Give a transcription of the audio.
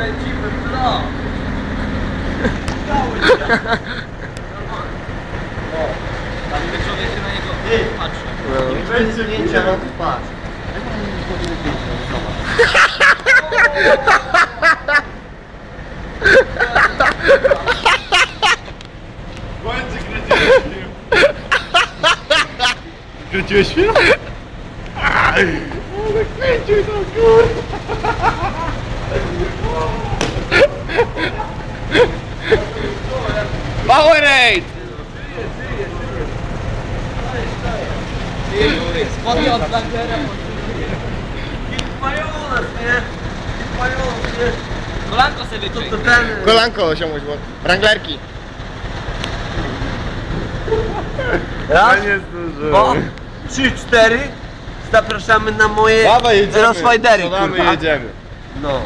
lecimy w blok. Tam wieczorem się na niego patrzy. No. Weź zdjęcia, no patrz. Błędzie kręciłeś film. Kręciłeś film? Ale kręcił to kurwa. Powerade! Spodnie od Langera. Kolanko sobie ten... Kolanko osiągnąć, bo wranglerki. Raz, dwa, trzy, cztery. Zapraszamy na moje Dawaj jedziemy. rozfajdery, Dawaj kurwa. jedziemy. No.